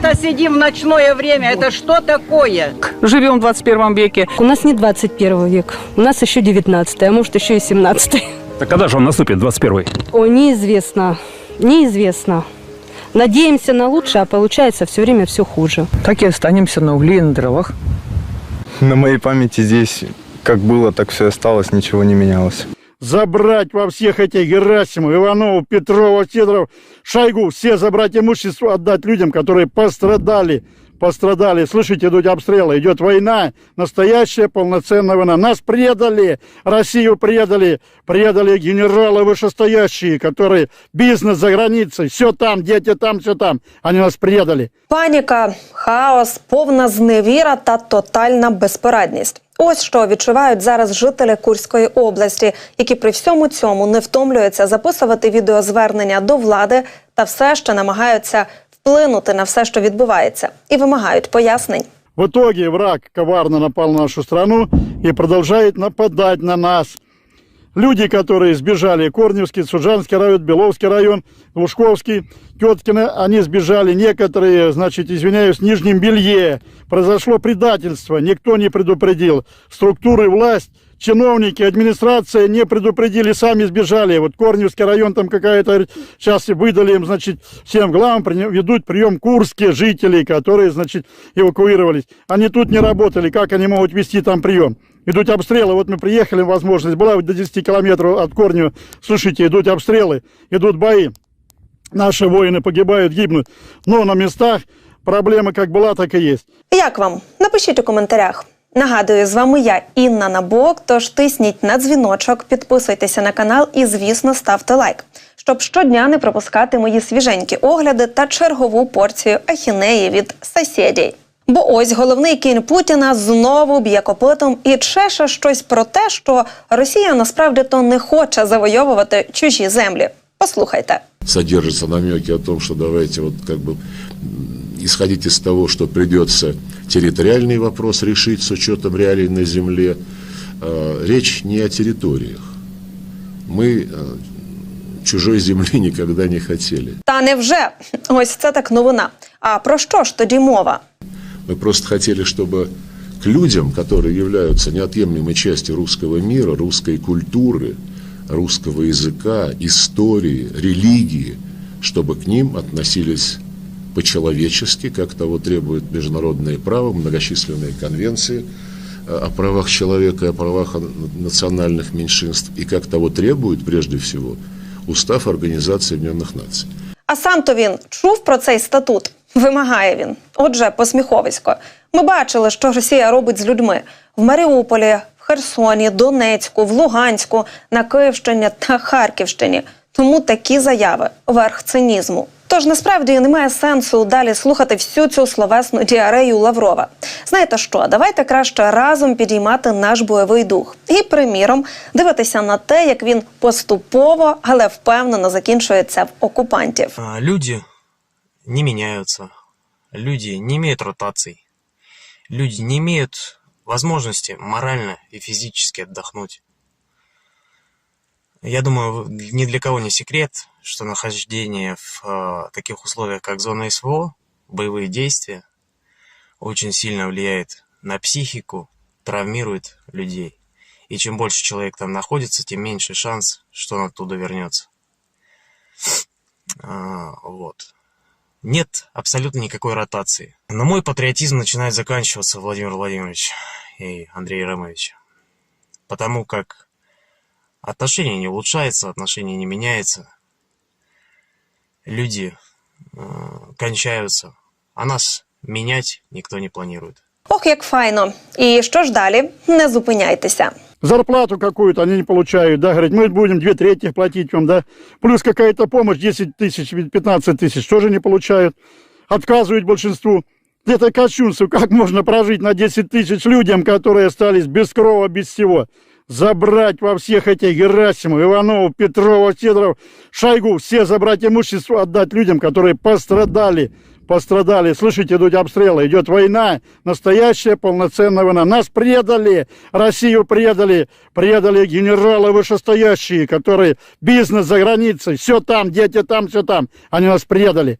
где-то сидим в ночное время. Это что такое? Живем в 21 веке. У нас не 21 век, у нас еще 19 а может еще и 17 Так когда же он наступит, 21-й? О, неизвестно, неизвестно. Надеемся на лучшее, а получается все время все хуже. Так и останемся на угле и на дровах. На моей памяти здесь как было, так все осталось, ничего не менялось. Забрать во всех этих Герасимов, Иванову, Петрова, Сидоров, Шойгу, все забрать имущество, отдать людям, которые пострадали. Пострадали. Слышите, идут обстрелы. Идет война, настоящая полноценная война. Нас предали, Россию предали, предали генералы вышестоящие, которые бизнес за границей, все там, дети там, все там. Они нас предали. Паніка, хаос, повна зневіра та тотальна безпорадність. Ось що відчувають зараз жителі Курської області, які при всьому цьому не втомлюються записувати відеозвернення до влади та все ще намагаються вплинути на все, що відбувається, і вимагають пояснень. В итоге враг коварно напал на нашу страну и продолжает нападать на нас. Люди, которые сбежали, Корневский, Суджанский район, Беловский район, Лужковский, Теткино, они сбежали, некоторые, значит, извиняюсь, в Нижнем Белье. Произошло предательство, никто не предупредил. Структуры, власть, чиновники, администрация не предупредили, сами сбежали. Вот Корневский район там какая-то, сейчас выдали им, значит, всем главам, ведут прием курские жители, которые, значит, эвакуировались. Они тут не работали, как они могут вести там прием? Идут обстрелы, вот мы приехали, возможность была до 10 километров от Корнева. Слушайте, идут обстрелы, идут бои. Наши воины погибают, гибнут. Но на местах проблема как была, так и есть. Як вам? Напишіть у коментарях. Нагадую, з вами я, Інна Набок. Тож тисніть на дзвіночок, підписуйтеся на канал і, звісно, ставте лайк, щоб щодня не пропускати мої свіженькі огляди та чергову порцію ахінеї від сусідів. Бо ось головний кінь Путіна знову б'є копитом і чеше щось про те, що Росія насправді то не хоче завойовувати чужі землі. Послухайте. содержатся намеки о том, что давайте вот как бы исходить из того, что придется территориальный вопрос решить с учетом реалий на земле. Э, Речь не о территориях. Мы э, чужой земли никогда не хотели. Та невже? Ось це так новина. А про що ж тоді мова? Мы просто хотели, чтобы к людям, которые являются неотъемлемой частью русского мира, русской культуры, русского языка, истории, религии, чтобы к ним относились по-человечески, как того требует международное право, многочисленные конвенции э, о правах человека и о правах национальных меньшинств, и как того требует, прежде всего, Устав Организации Объединенных Наций. А сам то він чув про цей статут. Вимагає він. Отже, посміховисько. Ми бачили, що Росія робить з людьми в Маріуполі, в Херсоні, Донецьку, в Луганську, на Київщині та Харківщині. Тому такі заяви верх цинізму. Тож насправді немає сенсу далі слухати всю цю словесну діарею Лаврова. Знаєте що? Давайте краще разом підіймати наш бойовий дух і, приміром, дивитися на те, як він поступово, але впевнено закінчується в окупантів. Люди не меняются. Люди не имеют ротаций. Люди не имеют возможности морально и физически отдохнуть. Я думаю, ни для кого не секрет, что нахождение в э, таких условиях, как зона СВО, боевые действия, очень сильно влияет на психику, травмирует людей. И чем больше человек там находится, тем меньше шанс, что он оттуда вернется. А, вот. Нет абсолютно никакой ротации. Но мой патриотизм начинает заканчиваться, Владимир Владимирович и Андрей Ромович. Потому как отношения не улучшаются, отношения не меняются. Люди э, кончаются, а нас менять никто не планирует. Ох, як файно. І що ж далі? Не зупиняйтеся. Зарплату какую-то они не получают, да, говорят, мы будем две трети платить вам, да, плюс какая-то помощь 10 тысяч, 15 тысяч, тоже не получают, отказывают большинству. Это кощунство, как можно прожить на 10 тысяч людям, которые остались без крова, без всего. Забрать во всех этих Герасимов, Иванову, Петрова, Сидоров, Шойгу, все забрать имущество, отдать людям, которые пострадали, пострадали. Слышите, идут обстрелы, идет война, настоящая полноценная война. Нас предали, Россию предали, предали генералы вышестоящие, которые бизнес за границей, все там, дети там, все там. Они нас предали,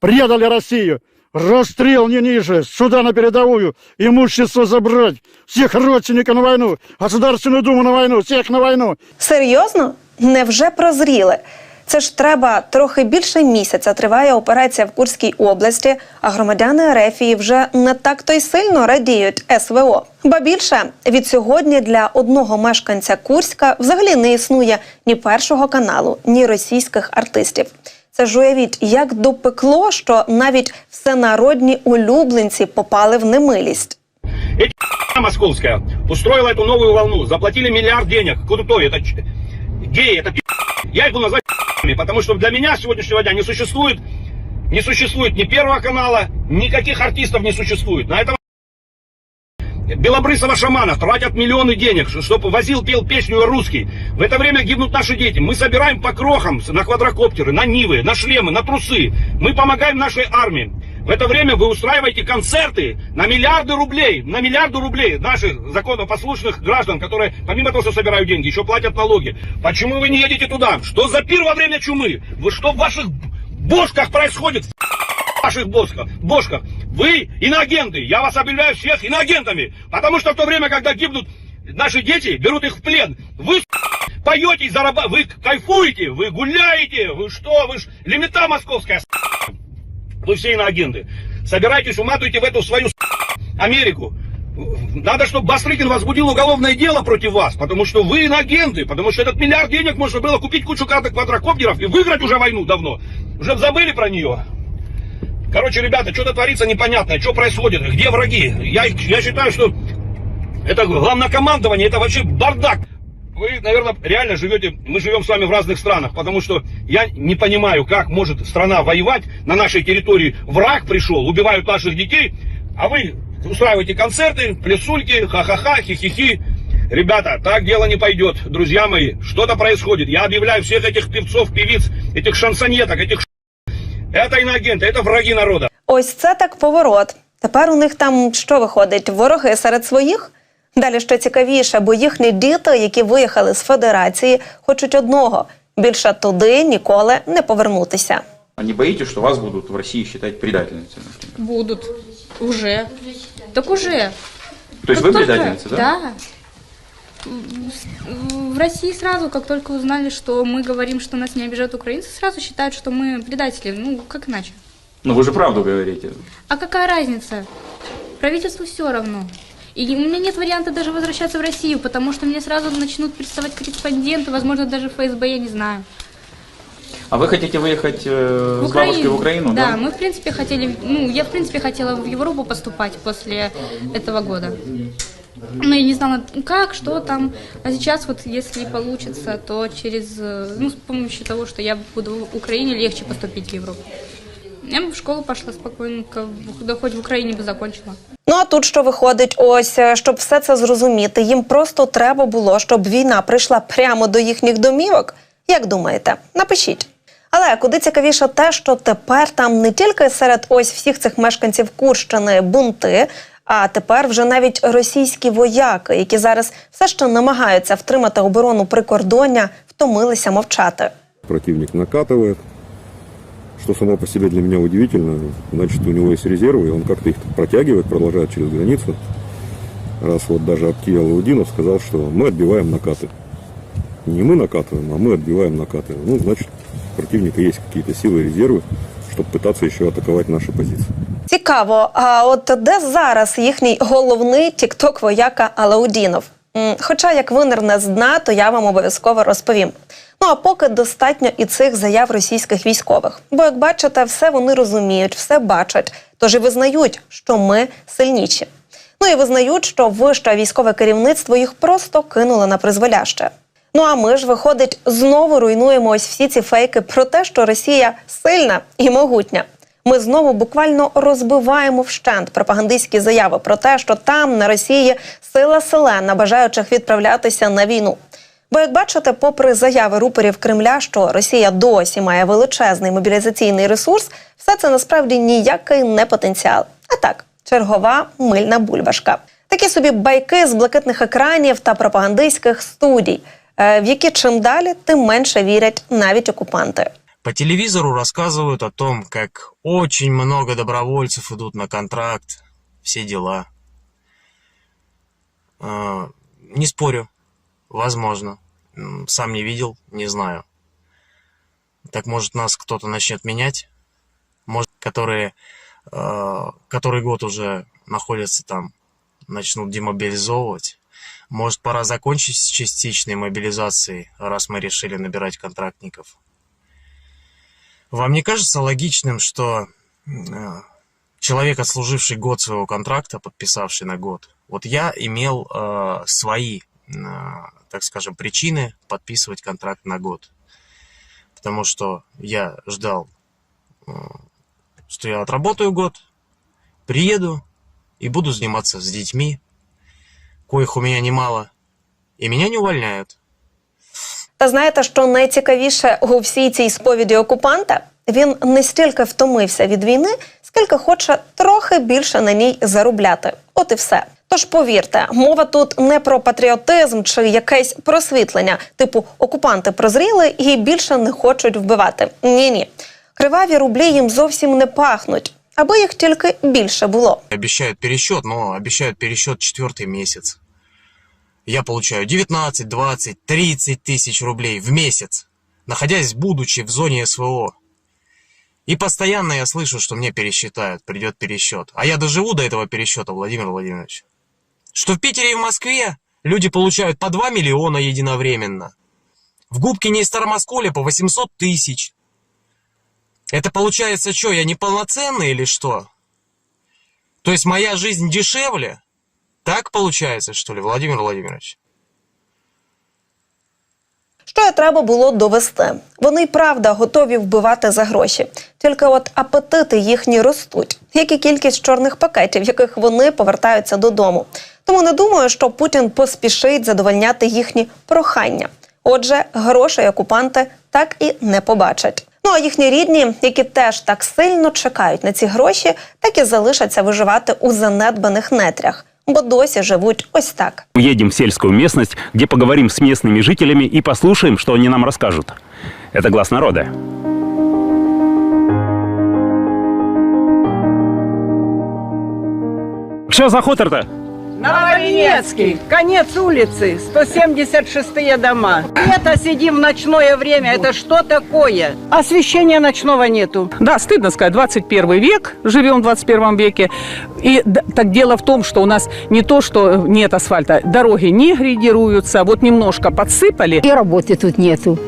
предали Россию. Расстрел не ниже, сюда на передовую, имущество забрать, всех родственников на войну, Государственную Думу на войну, всех на войну. Серйозно? Невже прозріли? Це ж треба трохи більше місяця триває операція в Курській області, а громадяни Ерефії вже не так то й сильно радіють СВО. Ба більше від сьогодні для одного мешканця Курська взагалі не існує ні першого каналу, ні російських артистів. Це ж уявіть, як допекло, що навіть всенародні улюбленці попали в немилість. московская устроила эту новую волну, заплатили миллиард денег, крутой, это ч- геи, это пи***. Я их буду называть пи***ми, потому что для меня с сегодняшнего дня не существует, не существует ни первого канала, никаких артистов не существует. На этом Белобрысова шамана тратят миллионы денег, чтобы возил, пел песню русский. В это время гибнут наши дети. Мы собираем по крохам на квадрокоптеры, на нивы, на шлемы, на трусы. Мы помогаем нашей армии. В это время вы устраиваете концерты на миллиарды рублей, на миллиарды рублей наших законопослушных граждан, которые помимо того, что собирают деньги, еще платят налоги. Почему вы не едете туда? Что за пир во время чумы? Вы что в ваших бошках происходит? В ваших бошках, бошках. Вы иноагенты. Я вас объявляю всех иноагентами. Потому что в то время, когда гибнут наши дети, берут их в плен, вы поете, зараба... вы кайфуете, вы гуляете, вы что, вы ж лимита московская, вы все иноагенты. Собирайтесь, уматывайте в эту свою Америку. Надо, чтобы Бастрыкин возбудил уголовное дело против вас, потому что вы иноагенты, потому что этот миллиард денег можно было купить кучу квадрокоптеров и выиграть уже войну давно. Уже забыли про нее. Короче, ребята, что-то творится непонятное, что происходит, где враги. Я, я считаю, что это главнокомандование, это вообще бардак. Вы, наверное, реально живете, мы живем с вами в разных странах, потому что я не понимаю, как может страна воевать, на нашей территории враг пришел, убивают наших детей, а вы устраиваете концерты, плясульки, ха-ха-ха, хи-хи-хи. Ребята, так дело не пойдет, друзья мои, что-то происходит. Я объявляю всех этих певцов, певиц, этих шансонеток, этих. Это иноагенты, это враги народа. Ось це так поворот. Тепер у них там що виходить? Вороги серед своїх? Далі що цікавіше, бо їхні діти, які виїхали з федерації, хочуть одного більше туди ніколи не повернутися. А не боитесь, что вас будут в России считать предательницей? например? Будут. Уже. Так уже. То есть Как вы только- предательница, да? Да. В России сразу, как только узнали, что мы говорим, что нас не обижают украинцы, сразу считают, что мы предатели. Ну, как иначе? Но вы же правду говорите. А какая разница? Правительству все равно. И у меня нет варианта даже возвращаться в Россию, потому что мне сразу начнут приставать корреспонденты, возможно, даже ФСБ, я не знаю. А вы хотите выехать э, В с бабушкой в Украину, да? да? мы в принципе хотели, ну, я в принципе хотела в Европу поступать после этого года. Но я не знала, как, что там. А сейчас вот, если получится, то через, э, ну, с помощью того, что я буду в Украине, легче поступить в Европу. Я бы в школу пошла спокойненько, да хоть в Украине бы закончила. Ну а тут що виходить, ось е, щоб все це зрозуміти, їм просто треба було, щоб війна прийшла прямо до їхніх домівок. Як думаєте? Напишіть. Але куди цікавіше те, що тепер там не тільки серед ось всіх цих мешканців Курщини бунти, а тепер вже навіть російські вояки, які зараз все ще намагаються втримати оборону прикордоння, втомилися мовчати. Противник накатывает, что само по себе для меня удивительно. Значит, у него есть резервы, и он как-то их протягивает, продолжает через границу. Раз вот даже Аптия Лаудинов сказал, что мы отбиваем накаты. Не мы накатываем, а мы отбиваем накаты. Ну, значит, у противника есть какие-то силы, резервы, чтобы пытаться еще атаковать наши позиции. Цікаво, а от де зараз їхній головний тікток вояка Алаудінов? Хоча як винирне з дна, то я вам обов'язково розповім. Ну а поки достатньо і цих заяв російських військових. Бо, як бачите, все вони розуміють, все бачать, тож і визнають, що ми сильніші. Ну і визнають, що вище військове керівництво їх просто кинуло на призволяще. Ну а ми ж, виходить, знову руйнуємо ось всі ці фейки про те, що Росія сильна і могутня. Ми знову буквально розбиваємо вщент пропагандистські заяви про те, що там на Росії сила селена, бажаючих відправлятися на війну. Бо, як бачите, попри заяви рупорів Кремля, що Росія досі має величезний мобілізаційний ресурс, все це насправді ніякий не потенціал. А так, чергова мильна бульбашка. Такі собі байки з блакитних екранів та пропагандистських студій, в які чим далі, тим менше вірять навіть окупанти. По телевизору рассказывают о том, как очень много добровольцев идут на контракт, все дела. А, Не спорю, возможно. М, Сам не видел, не знаю. Так может нас кто-то начнет менять? Может, которые э, который год уже находятся там, начнут демобилизовывать? Может, пора закончить с частичной мобилизацией, раз мы решили набирать контрактников? Вам не кажется логичным, что э, человек, отслуживший год своего контракта, подписавший на год, вот я имел э, свои, э, так скажем, причины подписывать контракт на год. Потому что я ждал, э, что я отработаю год, приеду и буду заниматься с детьми, коих у меня немало, и меня не увольняют. Та знаєте, що найцікавіше у всій цій сповіді окупанта? Він не стільки втомився від війни, скільки хоче трохи більше на ній заробляти. От і все. Тож повірте, мова тут не про патріотизм чи якесь просвітлення, типу окупанти прозріли і більше не хочуть вбивати. Ні, ні. Криваві рублі їм зовсім не пахнуть, аби їх тільки більше було. Обещают пересчет, но обещают пересчет четвертый месяц. Я получаю 19, 20, 30 тысяч рублей в месяц, находясь, будучи в зоне СВО. И постоянно я слышу, что мне пересчитают, придет пересчет. А я доживу до этого пересчета, Владимир Владимирович. Что в Питере и в Москве люди получают по 2 миллиона единовременно. В Губкине и Старомосколе по 800 тысяч. Это получается что, я неполноценный или что? То есть моя жизнь дешевле? Так получается, что ли, Владимир Владимирович? Що треба було довести? Вони й правда готові вбивати за гроші. Тільки от апетити їхні ростуть, як і кількість чорних пакетів, яких вони повертаються додому. Тому не думаю, що Путін поспішить задовольняти їхні прохання. Отже, грошей окупанти так і не побачать. Ну а їхні рідні, які теж так сильно чекають на ці гроші, так і залишаться виживати у занедбаних нетрях, бо досі живуть ось так. Уедем в сельскую местность, где поговорим с местными жителями и послушаем, что они нам расскажут. Это глаз народа. Что за хутор-то? Нововенецкий, конец улицы, 176 дома. Это сидим в ночное время, это что такое? Освещения ночного нету. Да, стыдно сказать, 21 век, живем в 21 веке. И так дело в том, что у нас не то, что нет асфальта, дороги не грейдируются, вот немножко подсыпали. И работы тут нету.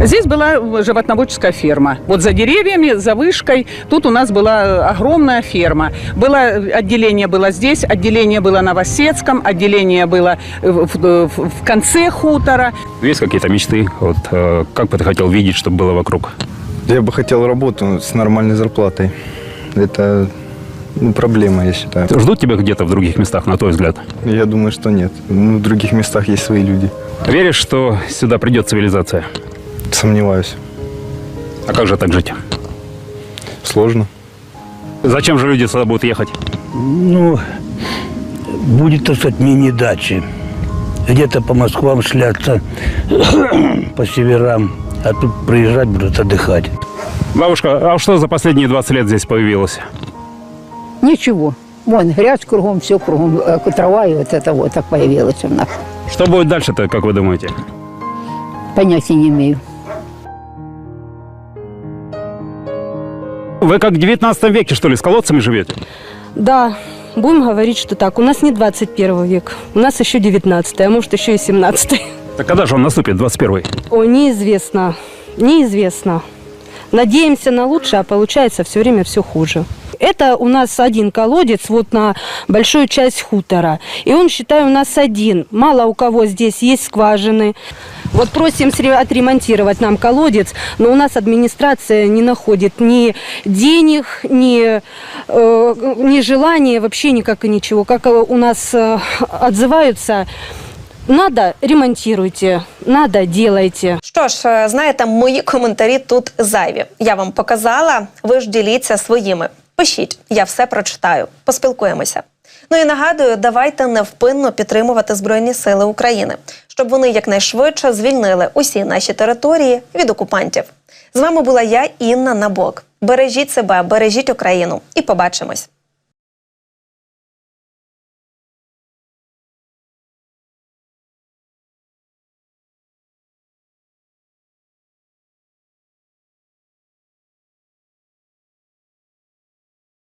Здесь была животноводческая ферма. Вот за деревьями, за вышкой, тут у нас была огромная ферма. Было отделение было здесь, отделение было на Васецком, отделение было в, в- в конце хутора. Есть какие-то мечты? Вот э, как бы ты хотел видеть, чтобы было вокруг? Я бы хотел работу с нормальной зарплатой. Это ну, проблема, я считаю. Ждут тебя где-то в других местах, на твой взгляд? Я думаю, что нет. Ну, в других местах есть свои люди. Веришь, что сюда придет цивилизация? Сомневаюсь. А как же так жить? Сложно. Зачем же люди сюда будут ехать? Ну, будет, так сказать, мини-дачи. Где-то по Москвам шляться, по северам, а тут приезжать будут отдыхать. Бабушка, а что за последние 20 лет здесь появилось? Ничего. Вон, грязь кругом, все кругом, э, трава и вот это вот так появилась у нас. Что будет дальше-то, как вы думаете? Понятия не имею. Вы как в 19 веке, что ли, с колодцами живете? Да, будем говорить, что так. У нас не 21 век, у нас еще 19 а может еще и 17 Так когда же он наступит, 21 О, неизвестно, неизвестно. Надеемся на лучшее, а получается все время все хуже. Это у нас один колодец вот на большую часть хутора. И он, считаю, у нас один. Мало у кого здесь есть скважины. Вот просим сре- отремонтировать нам колодец, но у нас администрация не находит ни денег, ни, э, ни желания, вообще никак и ничего. Как э, у нас э, отзываются, надо ремонтируйте, надо делайте. Що ж, е, знаєте, мої коментарі тут зайві. Я вам показала, ви ж діліться своїми. Пишіть, я все прочитаю. Поспілкуємося. Ну і нагадую, давайте невпинно підтримувати Збройні Сили України, щоб вони якнайшвидше звільнили усі наші території від окупантів. З вами була я, Інна Набок. Бережіть себе, бережіть Україну і побачимось.